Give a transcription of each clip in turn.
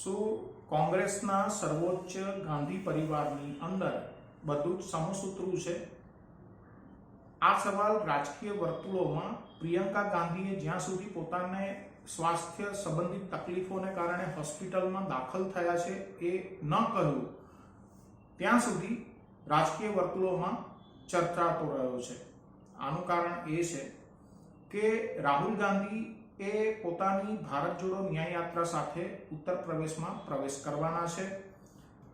શું કોંગ્રેસના સર્વોચ્ચ ગાંધી પરિવારની અંદર બધું જ સમસૂત્રું છે? આ સવાલ રાજકીય વર્તુળોમાં પ્રિયંકા ગાંધીએ જ્યાં સુધી પોતાને સ્વાસ્થ્ય સંબંધિત તકલીફોને કારણે હોસ્પિટલમાં દાખલ થયા છે એ ન કહ્યું, ત્યાં સુધી રાજકીય વર્તુળોમાં ચર્ચાતો રહ્યો છે. આનું કારણ એ છે કે રાહુલ ગાંધી એ પોતાની ભારત જોડો ન્યાય યાત્રા સાથે ઉત્તર પ્રદેશમાં પ્રવેશ કરવાના છે.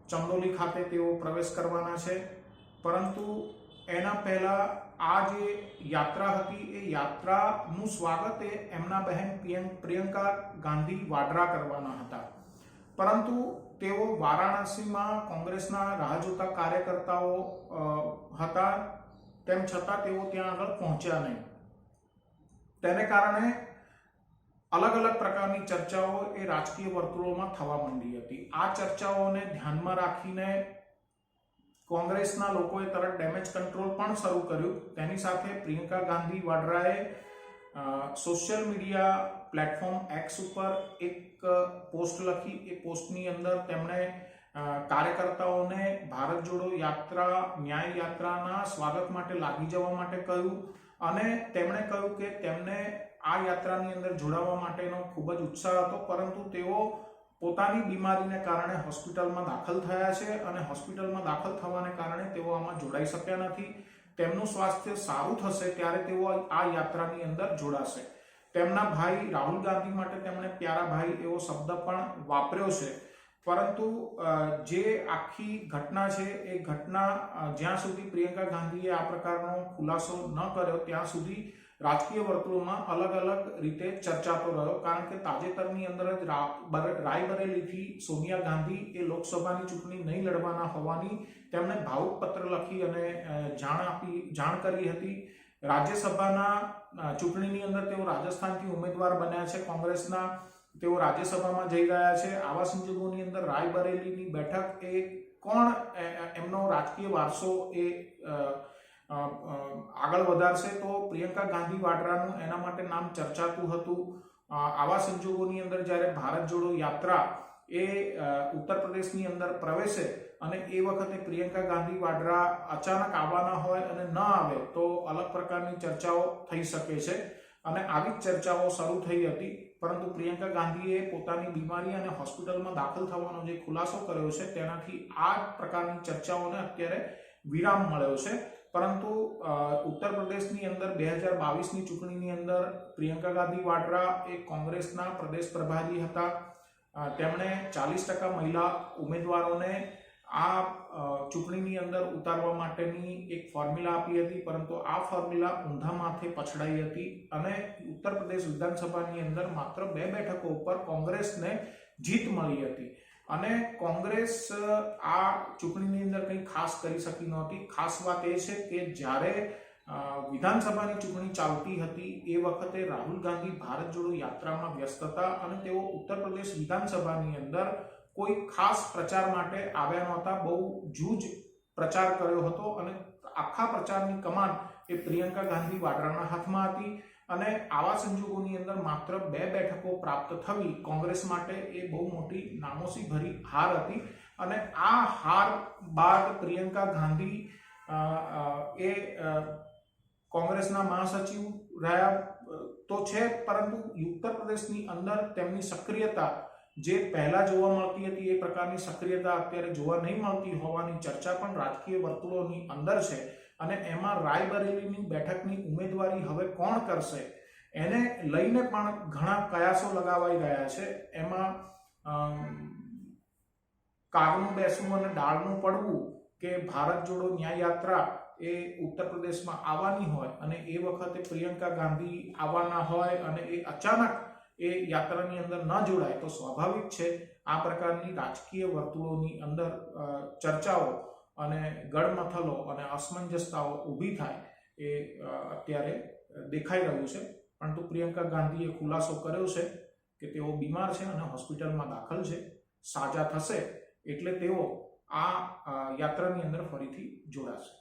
ચંદોલી ખાતે તેઓ પ્રવેશ કરવાના છે. પરંતુ એના પહેલા આ જે યાત્રા હતી, એ યાત્રાનું સ્વાગત એ એમના બહેન પ્રિયં- પ્રિયંકા ગાંધી વાડરા કરવાના હતા. પરંતુ તેઓ વારાણસીમાં કોંગ્રેસના રાહ જોતા કાર્યકર્તાઓ હતા. તેમ છતાં તેઓ ત્યાં આગળ પહોંચ્યા નહીં. તેને કારણે અલગ અલગ પ્રકારની ચર્ચાઓ એ રાજકીય વર્તુળોમાં થવા માંડી હતી. આ ચર્ચાઓને ધ્યાનમાં રાખીને કોંગ્રેસના લોકોએ તરત ડેમેજ કંટ્રોલ પણ શરૂ કર્યું. તેની સાથે પ્રિયંકા ગાંધી વાડરાએ સોશિયલ મીડિયા પ્લેટફોર્મ એક્સ ઉપર એક પોસ્ટ લખી. એ પોસ્ટની અંદર તેમણે કાર્યકર્તાઓને ભારત જોડો યાત્રા, ન્યાય યાત્રાના સ્વાગત માટે લાગી જવા માટે કહ્યું અને તેમણે કહ્યું કે તેમને આ યાત્રાની અંદર જોડાવા માટેનો ખૂબ જ ઉત્સાહ હતો, પરંતુ તેઓ પોતાની બીમારીને કારણે હોસ્પિટલમાં દાખલ થયા છે અને હોસ્પિટલમાં દાખલ થવાને કારણે તેઓ આમાં જોડાઈ શક્યા નથી. તેમનું સ્વાસ્થ્ય સારું થશે ત્યારે તેઓ આ યાત્રાની અંદર જોડાશે. તેમના ભાઈ રાહુલ ગાંધી માટે તેમણે પ્યારા ભાઈ એવો શબ્દ પણ વાપર્યો છે. પરંતુ જે આખી ઘટના છે, એ ઘટના જ્યાં સુધી પ્રિયંકા ગાંધીએ આ પ્રકારનો ખુલાસો ન કર્યો, ત્યાં સુધી રાજકીય વર્તુળોમાં અલગ અલગ રીતે ચર્ચાતો રહ્યો, કારણ કે તાજેતરની અંદર જ રાયબરેલીથી સોનિયા ગાંધી એ લોકસભાની ચૂંટણી નહીં લડવાના હોવાની તેમણે ભાવુક પત્ર લખી અને જાણ આપી, જાણ કરી હતી. રાજ્યસભાના ચૂંટણીની અંદર તેઓ રાજસ્થાનથી ઉમેદવાર બન્યા છે, કોંગ્રેસના તેઓ રાજ્યસભામાં જઈ રહ્યા છે. આવા સંજોગોની અંદર રાયબરેલીની બેઠક એ કોણ એમનો રાજકીય વારસો એ આગળ વધારશે તો પ્રિયંકા ગાંધી વાડરાનું એના માટે નામ ચર્ચાતું હતું. આવા સંજોગોની અંદર જ્યારે ભારત જોડો યાત્રા એ ઉત્તર પ્રદેશની અંદર પ્રવેશે અને એ વખતે પ્રિયંકા ગાંધી વાડરા અચાનક આવવાના હોય અને ન આવે તો અલગ પ્રકારની ચર્ચાઓ થઈ શકે છે. અને આવી જ ચર્ચાઓ શરૂ થઈ હતી. પરંતુ પ્રિયંકા ગાંધીએ પોતાની બીમારી અને હોસ્પિટલમાં દાખલ થવાનો જે ખુલાસો કર્યો છે, તેનાથી આ પ્રકારની ચર્ચાઓને અત્યારે વિરામ મળ્યો છે. પરંતુ ઉત્તર પ્રદેશની અંદર બે હજાર બાવીસની ચૂંટણીની અંદર પ્રિયંકા ગાંધી વાડરા એ કોંગ્રેસના પ્રદેશ પ્રભારી હતા. તેમણે ચાલીસ ટકા મહિલા ઉમેદવારોને આ ચૂંટણીની અંદર ઉતારવા માટેની એક ફોર્મ્યુલા આપી હતી, પરંતુ આ ફોર્મ્યુલા ઊંધા માથે પછડાઈ હતી અને ઉત્તર પ્રદેશ વિધાનસભાની અંદર માત્ર બે બેઠકો ઉપર કોંગ્રેસને જીત મળી હતી. અને કોંગ્રેસ આ ચૂંટણીની અંદર કંઈ ખાસ કરી શકી નહોતી. ખાસ વાત એ છે કે જ્યારે વિધાનસભાની ચૂંટણી ચાલતી હતી, એ વખતે રાહુલ ગાંધી ભારત જોડો યાત્રામાં વ્યસ્ત હતા અને તેઓ ઉત્તર પ્રદેશ વિધાનસભાની અંદર કોઈ ખાસ પ્રચાર માટે આવ્યા નહોતા. બહુ જૂજ પ્રચાર કર્યો હતો અને આખા પ્રચારની કમાન એ પ્રિયંકા ગાંધી વાડરાના હાથમાં હતી. અને આવા સંજોગોની અંદર માત્ર બે બેઠકો પ્રાપ્ત થવી કોંગ્રેસ માટે એ બહુ મોટી નામોસી ભરી હાર હતી. અને આ હાર બાદ પ્રિયંકા ગાંધી એ કોંગ્રેસના મહાસચિવ રહ્યા તો છે પરંતુ ઉત્તર પ્રદેશની અંદર તેમની સક્રિયતા જે પહેલા જોવા મળતી હતી એ પ્રકારની સક્રિયતા અત્યારે જોવા નહીં મળતી હોવાની ચર્ચા પણ રાજકીય વર્તુળોની અંદર છે. અને એમાં રાયબરેલીની બેઠકની ઉમેદવારી હવે કોણ કરશે, એને લઈને પણ ઘણા કયાસો લગાવાઈ રહ્યા છે. એમાં કાગનું બેસવું અને ડાળનું પડવું કે ભારત જોડો ન્યાય યાત્રા એ ઉત્તર પ્રદેશમાં આવવાની હોય અને એ વખતે પ્રિયંકા ગાંધી આવવાના હોય અને એ અચાનક એ યાત્રાની અંદર ન જોડાય તો સ્વાભાવિક છે આ પ્રકારની રાજકીય વર્તુળોની અંદર ચર્ચાઓ અને ગળમથલો અને અસમંજસતાઓ ઊભી થાય એ અત્યારે દેખાઈ રહ્યું છે. પરંતુ પ્રિયંકા ગાંધીએ ખુલાસો કર્યો છે કે તેઓ બીમાર છે અને હોસ્પિટલમાં દાખલ છે. સાજા થશે એટલે તેઓ આ યાત્રાની અંદર ફરીથી જોડાશે.